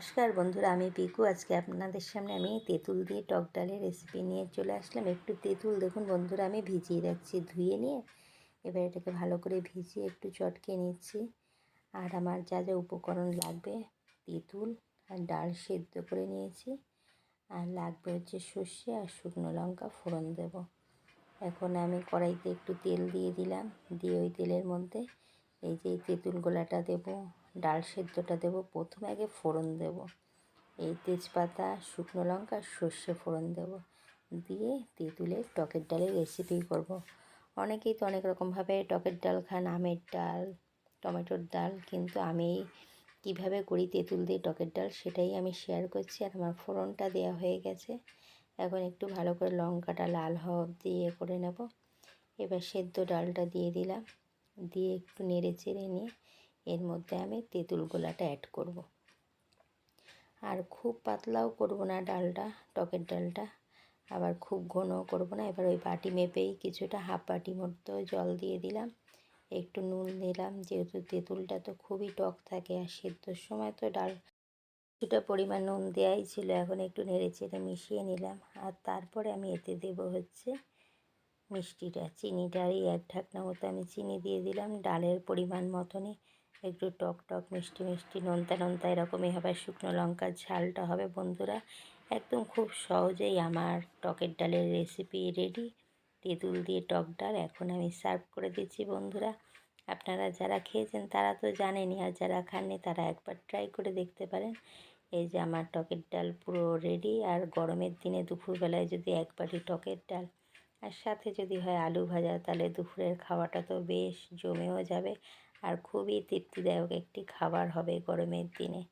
নমস্কার বন্ধুরা, আমি পিকু। আজকে আপনাদের সামনে আমি তেঁতুল দিয়ে টক ডালের রেসিপি নিয়ে চলে আসলাম। একটু তেঁতুল দেখুন বন্ধুরা, আমি ভিজিয়ে রাখছি ধুয়ে নিয়ে। এবার এটাকে ভালো করে ভিজিয়ে একটু চটকে নিচ্ছি। আর আমার যা যা উপকরণ লাগবে, তেঁতুল আর ডাল সেদ্ধ করে নিয়েছি। আর লাগবে হচ্ছে সর্ষে আর শুকনো লঙ্কা ফোড়ন দেব। এখন আমি কড়াইতে একটু তেল দিয়ে দিলাম। দিয়ে ওই তেলের মধ্যে এই যে তেঁতুল গোলাটা দেবো, ডাল সেদ্ধটা দেবো, প্রথমে আগে ফোড়ন দেব। এই তেজপাতা, শুকনো লঙ্কা, সর্ষে ফোড়ন দেব। দিয়ে তেঁতুলের টকের ডালের রেসিপি করব। অনেকেই তো অনেক রকমভাবে টকের ডাল খান, আমের ডাল, টমেটোর ডাল, কিন্তু আমি কীভাবে করি তেঁতুল দিয়ে টকের ডাল সেটাই আমি শেয়ার করছি আর আমার ফোড়নটা দেওয়া হয়ে গেছে। এখন একটু ভালো করে লঙ্কাটা লাল হওয়া দিয়ে করে নেব। এবার সেদ্ধ ডালটা দিয়ে দিলাম। দিয়ে একটু নেড়ে চেড়ে নিয়ে এর মধ্যে আমি তেঁতুল গোলাটা অ্যাড করব। আর খুব পাতলাও করব না ডালটা, টকের ডালটা। আবার খুব ঘনও করব না। এবার ওই বাটি মেপেই কিছুটা হাফ বাটি মতো জল দিয়ে দিলাম। একটু নুন দিলাম, যেহেতু তেঁতুলটা তো খুবই টক থাকে আর সেদ্ধর সময় তো ডাল কিছুটা পরিমাণ নুন দেওয়াই ছিল। এখন একটু নেড়ে চেড়ে মিশিয়ে নিলাম। আর তারপরে আমি এতে দেব হচ্ছে মিষ্টিটা, চিনিটারই এক ঢাকনা মতো আমি চিনি দিয়ে দিলাম। ডালের পরিমাণ মতনই একটু টক টক মিষ্টি মিষ্টি নোনতা নোনতা এরকমই হবে, শুকনো লঙ্কার ঝালটা হবে। বন্ধুরা, একদম খুব সহজেই আমার টকের ডালের রেসিপি রেডি তেঁতুল দিয়ে টক ডাল এখন আমি সার্ভ করে দিচ্ছি বন্ধুরা। আপনারা যারা খেয়েছেন তারা তো জানেনই, আর যারা খাননি তারা একবার ট্রাই করে দেখতে পারেন। এই যে আমার টকের ডাল পুরো রেডি আর গরমের দিনে দুপুরবেলায় যদি এক বাটি টকের ডাল আর সাথে যদি হয় আলু ভাজা, তাহলে দুপুরের খাওয়াটা তো বেশ জমেও যাবে। আর খুবই তৃপ্তিদায়ক একটি খাবার হবে গরমের দিনে।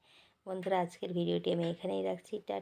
বন্ধুরা, আজকের ভিডিওটি আমি এখানেই রাখছি। টা